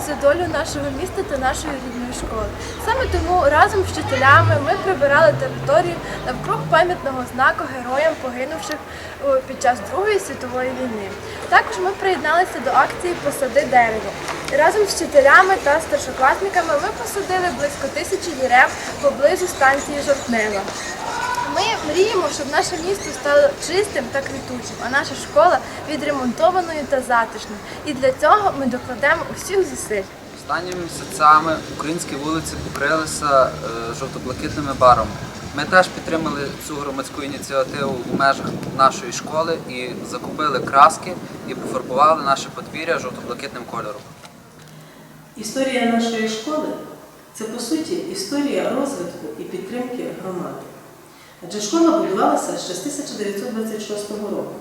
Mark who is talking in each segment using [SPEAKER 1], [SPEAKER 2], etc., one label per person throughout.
[SPEAKER 1] за долю нашого міста та нашої рідної школи. Саме тому разом з вчителями ми прибирали територію навкруг пам'ятного знаку героям загинувших під час Другої світової війни. Також ми приєдналися до акції Посади дерево. Разом з вчителями та старшокласниками ми посадили близько тисячі дерев поблизу станції Жовтнева. Ми мріємо, щоб наше місто стало чистим та квітучим, а наша школа відремонтованою та затишною. І для цього ми докладемо усіх зусиль.
[SPEAKER 2] Останніми місяцями українські вулиці покрилися е, жовто-блакитними барами. Ми теж підтримали цю громадську ініціативу у межах нашої школи і закупили краски і пофарбували наше подвір'я жовто-блакитним кольором.
[SPEAKER 3] Історія нашої школи це по суті історія розвитку і підтримки громади. Адже школа будувалася ще з 1926 року.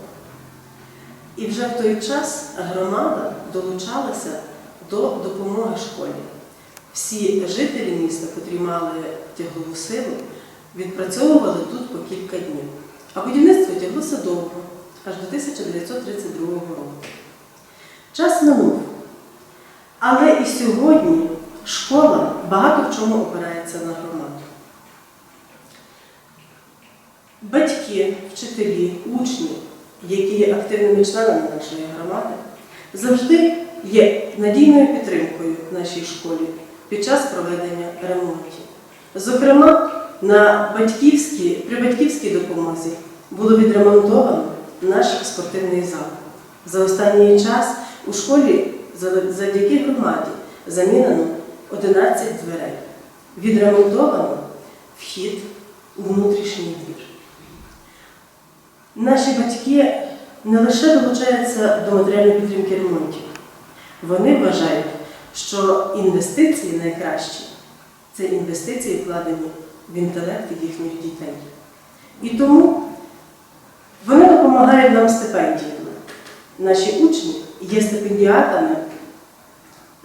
[SPEAKER 3] І вже в той час громада долучалася до допомоги школі. Всі жителі міста, котрі мали тяглову силу, відпрацьовували тут по кілька днів. А будівництво тяглося довго, аж до 1932 року. Час минув. Але і сьогодні школа багато в чому опирається на громаду. Батьки, вчителі, учні, які є активними членами нашої громади, завжди є надійною підтримкою нашій школі під час проведення ремонтів. Зокрема, на батьківській, при батьківській допомозі було відремонтовано наш спортивний зал. За останній час у школі завдяки громаді замінено 11 дверей. Відремонтовано вхід у внутрішній двір. Наші батьки не лише долучаються до матеріальної підтримки ремонтів, вони вважають, що інвестиції найкращі це інвестиції, вкладені в інтелект їхніх дітей. І тому вони допомагають нам стипендіями. Наші учні є стипендіатами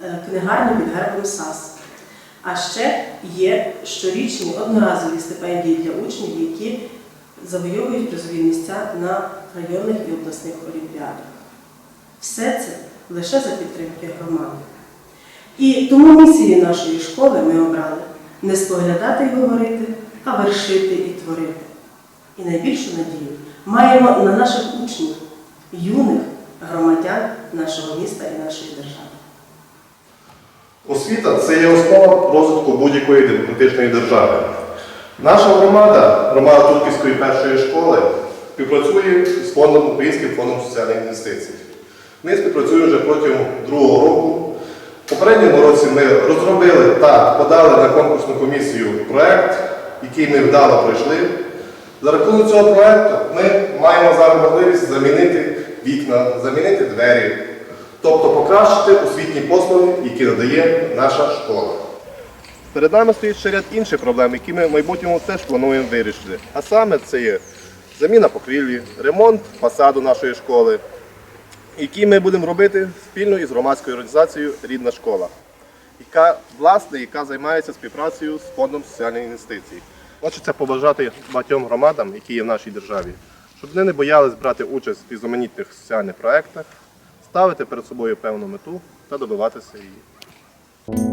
[SPEAKER 3] е, книгарні під гербом САС. А ще є щорічні одноразові стипендії для учнів, які завойовують призові місця на районних і обласних олімпіадах. Все це лише за підтримки громади. І тому місії нашої школи ми обрали не споглядати і говорити, а вершити і творити. І найбільшу надію маємо на наших учнів, юних громадян нашого міста і нашої держави.
[SPEAKER 4] Освіта це є основа розвитку будь-якої демократичної держави. Наша громада, громада Турківської першої школи, співпрацює з фондом Українським фондом соціальних інвестицій. Ми співпрацюємо вже протягом другого року. В попередньому році ми розробили та подали на конкурсну комісію проєкт, який ми вдало пройшли. За рахунок цього проєкту ми маємо зараз можливість замінити вікна, замінити двері, тобто покращити освітні послуги, які надає наша школа. Перед нами стоїть ще ряд інших проблем, які ми в майбутньому теж плануємо вирішити. А саме це є заміна покрівлі, ремонт фасаду нашої школи, які ми будемо робити спільно із громадською організацією Рідна школа, яка власне яка займається співпрацею з фондом соціальних інвестицій. Хочеться побажати багатьом громадам, які є в нашій державі, щоб вони не боялись брати участь в різноманітних соціальних проєктах, ставити перед собою певну мету та добиватися її.